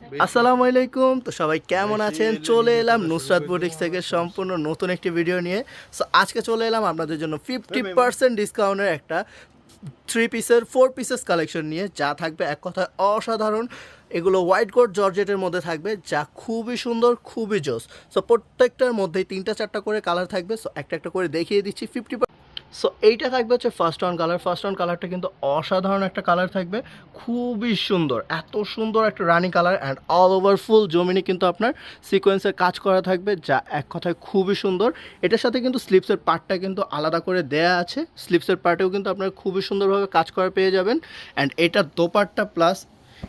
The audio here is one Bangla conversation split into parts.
আসসালামু আলাইকুম। তো সবাই কেমন আছেন? চলে এলাম নুসরাত বুটিক্স থেকে সম্পূর্ণ নতুন একটি ভিডিও নিয়ে। সো আজকে চলে এলাম আপনাদের জন্য ফিফটি পার্সেন্ট ডিসকাউন্টের একটা থ্রি পিসের ফোর পিসেস কালেকশন নিয়ে যা থাকবে এক কথায় অসাধারণ। এগুলো হোয়াইট কোট জর্জেটের মধ্যে থাকবে যা খুবই সুন্দর খুবই জোস। সো প্রত্যেকটার মধ্যেই তিনটা চারটা করে কালার থাকবে। সো একটা একটা করে দেখিয়ে দিচ্ছি ফিফটি সো এইটা থাকবে হচ্ছে first on colour first on কালারটা কিন্তু অসাধারণ একটা কালার থাকবে। খুবই সুন্দর। এত সুন্দর একটা রানি কালার অ্যান্ড অল ওভার ফুল জমিনে কিন্তু আপনার সিকোয়েন্সের কাজ করা থাকবে, যা এক কথায় খুবই সুন্দর। এটার সাথে কিন্তু স্লিপসের পার্টটা কিন্তু আলাদা করে দেয়া আছে। স্লিপসের পার্টেও কিন্তু আপনার খুবই সুন্দরভাবে কাজ করা পেয়ে যাবেন। অ্যান্ড এটা দোপাট্টা প্লাস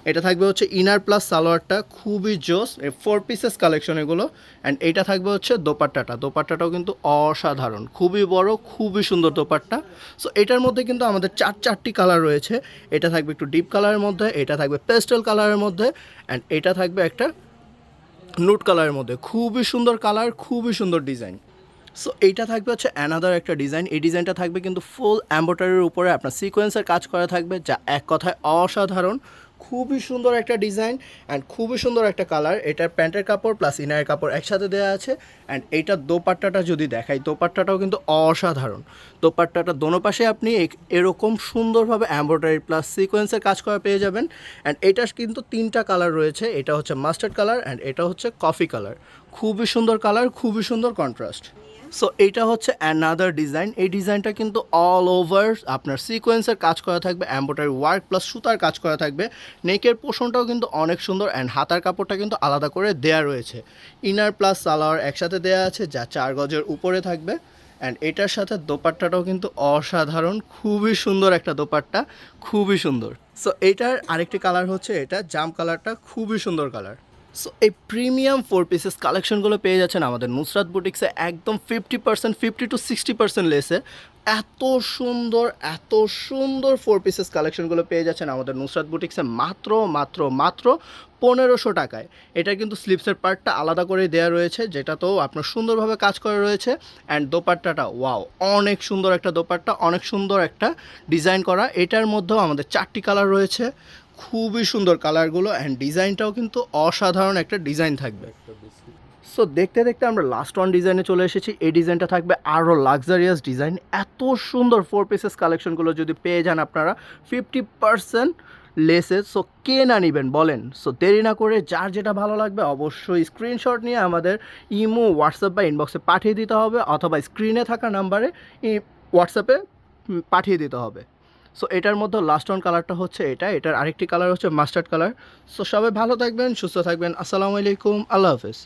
এটা থাকবে হচ্ছে ইনার প্লাস সালোয়ারটা, খুবই জোস ফোর পিসেস কালেকশন এগুলো অ্যান্ড এইটা থাকবে হচ্ছে দোপাট্টাটা। দোপাট্টাটাও কিন্তু অসাধারণ, খুবই বড়, খুবই সুন্দর দোপাট্টা। সো এটার মধ্যে কিন্তু আমাদের চার চারটি কালার রয়েছে। এটা থাকবে একটু ডিপ কালারের মধ্যে, এটা থাকবে পেস্টেল কালারের মধ্যে অ্যান্ড এটা থাকবে একটা নুট কালারের মধ্যে। খুবই সুন্দর কালার খুবই সুন্দর ডিজাইন সো এইটা থাকবে হচ্ছে অ্যানাদার একটা ডিজাইন এই ডিজাইনটা থাকবে কিন্তু ফুল অ্যাম্বোটারির উপরে। আপনার সিকোয়েন্সের কাজ করা থাকবে, যা এক কথায় অসাধারণ। খুবই সুন্দর একটা ডিজাইন অ্যান্ড খুবই সুন্দর একটা কালার এটার প্যান্টের কাপড় প্লাস ইনারের কাপড় একসাথে দেওয়া আছে অ্যান্ড এইটার দোপাট্টাটা যদি দেখাই, দোপাট্টাটাও কিন্তু অসাধারণ। দোপাট্টাটা দোনো পাশে আপনি এরকম সুন্দরভাবে এমব্রয়ডারি প্লাস সিকোয়েন্সের কাজ করা পেয়ে যাবেন অ্যান্ড এটার কিন্তু তিনটা কালার রয়েছে। এটা হচ্ছে মাস্টার্ড কালার অ্যান্ড এটা হচ্ছে কফি কালার খুবই সুন্দর কালার খুবই সুন্দর কন্ট্রাস্ট সো এইটা হচ্ছে অ্যানাদার ডিজাইন এই ডিজাইনটা কিন্তু অল ওভার আপনার সিকোয়েন্সের কাজ করা থাকবে এম্ব্রয়ডারি ওয়ার্ক প্লাস সুতার কাজ করা থাকবে। নেকের পোষণটাও কিন্তু অনেক সুন্দর অ্যান্ড হাতার কাপড়টা কিন্তু আলাদা করে দেয়া রয়েছে। ইনার প্লাস সালোয়ার একসাথে দেয়া আছে, যা চার গজের উপরে থাকবে। অ্যান্ড এটার সাথে দোপাট্টাটাও কিন্তু অসাধারণ, খুবই সুন্দর একটা দোপাট্টা, খুবই সুন্দর। সো এইটার আরেকটি কালার হচ্ছে এটা, জাম কালারটা খুবই সুন্দর কালার সো এই প্রিমিয়াম ফোর পিসেস কালেকশনগুলো পেয়ে যাচ্ছেন আমাদের নুসরাত বুটিক্সে একদম fifty percent fifty to sixty percent লেসে এত সুন্দর এত সুন্দর ফোর পিসেস কালেকশনগুলো পেয়ে যাচ্ছেন আমাদের নুসরাত বুটিক্সে মাত্র মাত্র মাত্র পনেরোশো টাকায়। এটা কিন্তু স্লিপসের পার্টটা আলাদা করে দেওয়া রয়েছে যেটা তো আপনার সুন্দরভাবে কাজ করা রয়েছে। অ্যান্ড দোপাট্টাটা ওয়াও অনেক সুন্দর একটা দোপাট্টা, অনেক সুন্দর একটা ডিজাইন করা। এটার মধ্যেও আমাদের চারটি কালার রয়েছে। খুবই সুন্দর কালারগুলো অ্যান্ড ডিজাইনটাও কিন্তু অসাধারণ একটা ডিজাইন থাকবে। সো দেখতে দেখতে আমরা লাস্ট ওয়ান ডিজাইনে চলে এসেছি। এই ডিজাইনটা থাকবে আরও লাক্সারিয়াস ডিজাইন এত সুন্দর ফোর পিসেস কালেকশনগুলো যদি পেয়ে যান আপনারা ফিফটি পার্সেন্ট লেসে সো কে না নেবেন বলেন? সো দেরি না করে যার যেটা ভালো লাগবে অবশ্যই স্ক্রিনশট নিয়ে আমাদের ইমো হোয়াটসঅ্যাপ বা ইনবক্সে পাঠিয়ে দিতে হবে, অথবা স্ক্রিনে থাকা নাম্বারে হোয়াটসঅ্যাপে পাঠিয়ে দিতে হবে। সো এটার মধ্যে লাস্ট অন কালারটা হচ্ছে এটা। এটার আরেকটি কালার হচ্ছে মাস্টার্ড কালার সো সবাই ভালো থাকবেন, সুস্থ থাকবেন। আসসালামু আলাইকুম। আল্লাহ হাফেজ।